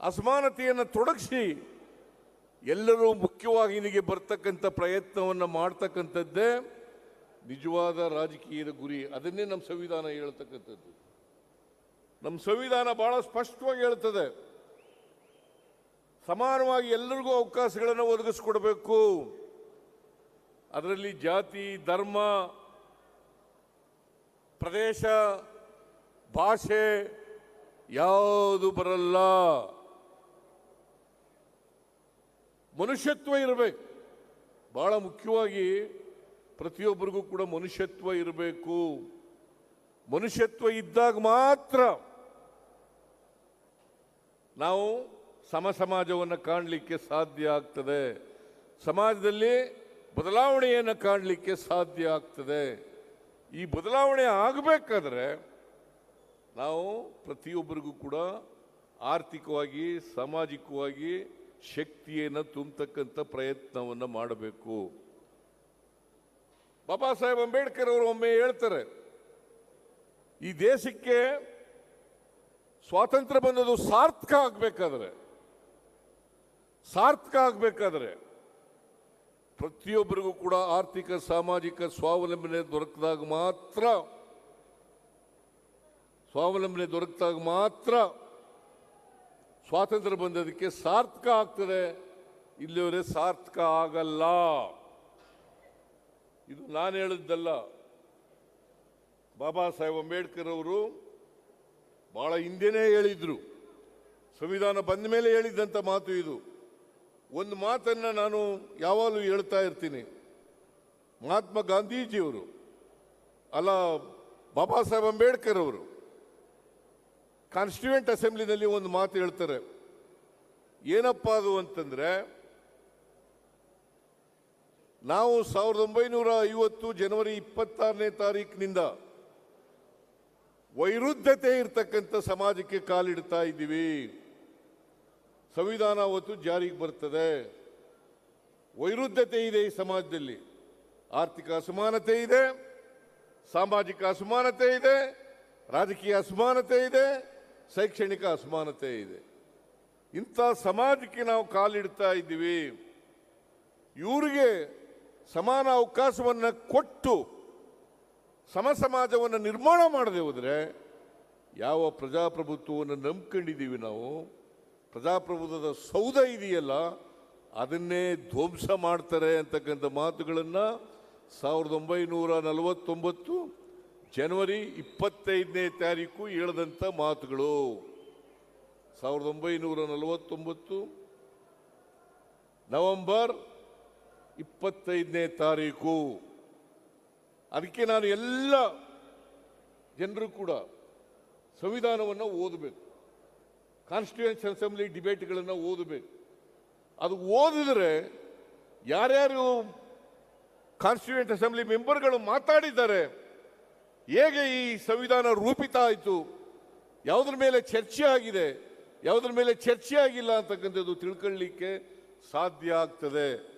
ಅಸಮಾನತೆಯನ್ನು ತೊಡಗಿಸಿ ಎಲ್ಲರೂ ಮುಖ್ಯವಾಹಿನಿಗೆ ಬರ್ತಕ್ಕಂಥ ಪ್ರಯತ್ನವನ್ನು ಮಾಡ್ತಕ್ಕಂಥದ್ದೇ ನಿಜವಾದ ರಾಜಕೀಯದ ಗುರಿ. ಅದನ್ನೇ ನಮ್ಮ ಸಂವಿಧಾನ ಹೇಳ್ತಕ್ಕಂಥದ್ದು. ನಮ್ಮ ಸಂವಿಧಾನ ಬಹಳ ಸ್ಪಷ್ಟವಾಗಿ ಹೇಳ್ತದೆ. ಸಮಾನವಾಗಿ ಎಲ್ಲರಿಗೂ ಅವಕಾಶಗಳನ್ನು ಒದಗಿಸ್ಕೊಡ್ಬೇಕು. ಅದರಲ್ಲಿ ಜಾತಿ, ಧರ್ಮ, ಪ್ರದೇಶ, ಭಾಷೆ ಯಾವುದು ಬರಲ್ಲ. ಮನುಷ್ಯತ್ವ ಇರಬೇಕು. ಬಹಳ ಮುಖ್ಯವಾಗಿ ಪ್ರತಿಯೊಬ್ಬರಿಗೂ ಕೂಡ ಮನುಷ್ಯತ್ವ ಇರಬೇಕು. ಮನುಷ್ಯತ್ವ ಇದ್ದಾಗ ಮಾತ್ರ ನಾವು ಸಮ ಸಮಾಜವನ್ನು ಕಾಣಲಿಕ್ಕೆ ಸಾಧ್ಯ ಆಗ್ತದೆ. ಸಮಾಜದಲ್ಲಿ ಬದಲಾವಣೆಯನ್ನು ಕಾಣಲಿಕ್ಕೆ ಸಾಧ್ಯ ಆಗ್ತದೆ. ಈ ಬದಲಾವಣೆ ಆಗಬೇಕಾದ್ರೆ ನಾವು ಪ್ರತಿಯೊಬ್ಬರಿಗೂ ಕೂಡ ಆರ್ಥಿಕವಾಗಿ, ಸಾಮಾಜಿಕವಾಗಿ ಶಕ್ತಿಯನ್ನು ತುಂಬತಕ್ಕಂಥ ಪ್ರಯತ್ನವನ್ನು ಮಾಡಬೇಕು. ಬಾಬಾ ಸಾಹೇಬ್ ಅಂಬೇಡ್ಕರ್ ಅವರು ಒಮ್ಮೆ ಹೇಳ್ತಾರೆ, ಈ ದೇಶಕ್ಕೆ ಸ್ವಾತಂತ್ರ್ಯ ಬಂದದ್ದು ಸಾರ್ಥಕ ಆಗಬೇಕಾದ್ರೆ ಸಾರ್ಥಕ ಆಗಬೇಕಾದ್ರೆ ಪ್ರತಿಯೊಬ್ಬರಿಗೂ ಕೂಡ ಆರ್ಥಿಕ, ಸಾಮಾಜಿಕ ಸ್ವಾವಲಂಬನೆ ದೊರಕಿದಾಗ ಮಾತ್ರ, ಸ್ವಾವಲಂಬನೆ ದೊರಕಿದಾಗ ಮಾತ್ರ ಸ್ವಾತಂತ್ರ್ಯ ಬಂದದಕ್ಕೆ ಸಾರ್ಥಕ ಆಗ್ತದೆ. ಇಲ್ಲಿವರೆ ಸಾರ್ಥಕ ಆಗಲ್ಲ. ಇದು ನಾನು ಹೇಳಿದ್ದಲ್ಲ. ಬಾಬಾ ಸಾಹೇಬ್ ಅಂಬೇಡ್ಕರ್ ಅವರು ಬಹಳ ಹಿಂದೆನೇ ಹೇಳಿದ್ರು. ಸಂವಿಧಾನ ಬಂದ ಮೇಲೆ ಹೇಳಿದ್ದಂಥ ಮಾತು ಇದು. ಒಂದು ಮಾತನ್ನ ನಾನು ಯಾವಾಗಲೂ ಹೇಳ್ತಾ ಇರ್ತೀನಿ. ಮಹಾತ್ಮ ಗಾಂಧೀಜಿಯವರು, ಅಲ್ಲ ಬಾಬಾ ಸಾಹೇಬ್ ಅಂಬೇಡ್ಕರ್ ಅವರು ಕಾನ್ಸ್ಟಿಟ್ಯೂಯೆಂಟ್ ಅಸೆಂಬ್ಲಿನಲ್ಲಿ ಒಂದು ಮಾತು ಹೇಳ್ತಾರೆ. ಏನಪ್ಪ ಅದು ಅಂತಂದರೆ, ನಾವು ಸಾವಿರದ ಒಂಬೈನೂರ ಐವತ್ತು ಜನವರಿ ಇಪ್ಪತ್ತಾರನೇ ತಾರೀಕಿನಿಂದ ವೈರುದ್ಧತೆ ಇರತಕ್ಕಂಥ ಸಮಾಜಕ್ಕೆ ಕಾಲಿಡ್ತಾ ಇದ್ದೀವಿ. ಸಂವಿಧಾನ ಅವತ್ತು ಜಾರಿಗೆ ಬರ್ತದೆ. ವೈರುದ್ಧತೆ ಇದೆ ಈ ಸಮಾಜದಲ್ಲಿ. ಆರ್ಥಿಕ ಅಸಮಾನತೆ ಇದೆ, ಸಾಮಾಜಿಕ ಅಸಮಾನತೆ ಇದೆ, ರಾಜಕೀಯ ಅಸಮಾನತೆ ಇದೆ ಶೈಕ್ಷಣಿಕ ಅಸಮಾನತೆ ಇದೆ. ಇಂಥ ಸಮಾಜಕ್ಕೆ ನಾವು ಕಾಲಿಡ್ತಾ ಇದ್ದೀವಿ. ಇವರಿಗೆ ಸಮಾನ ಅವಕಾಶವನ್ನು ಕೊಟ್ಟು ಸಮ ಸಮಾಜವನ್ನು ನಿರ್ಮಾಣ ಮಾಡದೆ ಹೋದರೆ ಯಾವ ಪ್ರಜಾಪ್ರಭುತ್ವವನ್ನು ನಂಬ್ಕೊಂಡಿದ್ದೀವಿ ನಾವು, ಪ್ರಜಾಪ್ರಭುತ್ವದ ಸೌಧ ಇದೆಯಲ್ಲ, ಅದನ್ನೇ ಧ್ವಂಸ ಮಾಡ್ತಾರೆ ಅಂತಕ್ಕಂಥ ಮಾತುಗಳನ್ನು ಸಾವಿರದ ಒಂಬೈನೂರ ನಲವತ್ತೊಂಬತ್ತು ಜನವರಿ ಇಪ್ಪತ್ತೈದನೇ ತಾರೀಕು ಹೇಳದಂಥ ಮಾತುಗಳು. ಸಾವಿರದ ಒಂಬೈನೂರ ನಲವತ್ತೊಂಬತ್ತು, ನವೆಂಬರ್ ಇಪ್ಪತ್ತೈದನೇ ತಾರೀಕು. ಅದಕ್ಕೆ ನಾನು ಎಲ್ಲ ಜನರು ಕೂಡ ಸಂವಿಧಾನವನ್ನು ಓದಬೇಕು. ಕಾನ್ಸ್ಟಿಟ್ಯೂಷನ್ ಅಸೆಂಬ್ಲಿ ಡಿಬೇಟ್ಗಳನ್ನು ಓದಬೇಕು. ಅದು ಓದಿದ್ರೆ ಯಾರ್ಯಾರು ಕಾನ್ಸ್ಟಿಟ್ಯೂಯೆಂಟ್ ಅಸೆಂಬ್ಲಿ ಮೆಂಬರ್ಗಳು ಮಾತಾಡಿದ್ದಾರೆ ಹೇಗೆ ಈ ಸಂವಿಧಾನ ರೂಪಿತ ಆಯಿತು ಯಾವುದ್ರ ಮೇಲೆ ಚರ್ಚೆ ಆಗಿದೆ? ಯಾವುದ್ರ ಮೇಲೆ ಚರ್ಚೆ ಆಗಿಲ್ಲ ಅಂತಕ್ಕಂಥದ್ದು ತಿಳ್ಕೊಳ್ಳಿಕ್ಕೆ ಸಾಧ್ಯ ಆಗ್ತದೆ.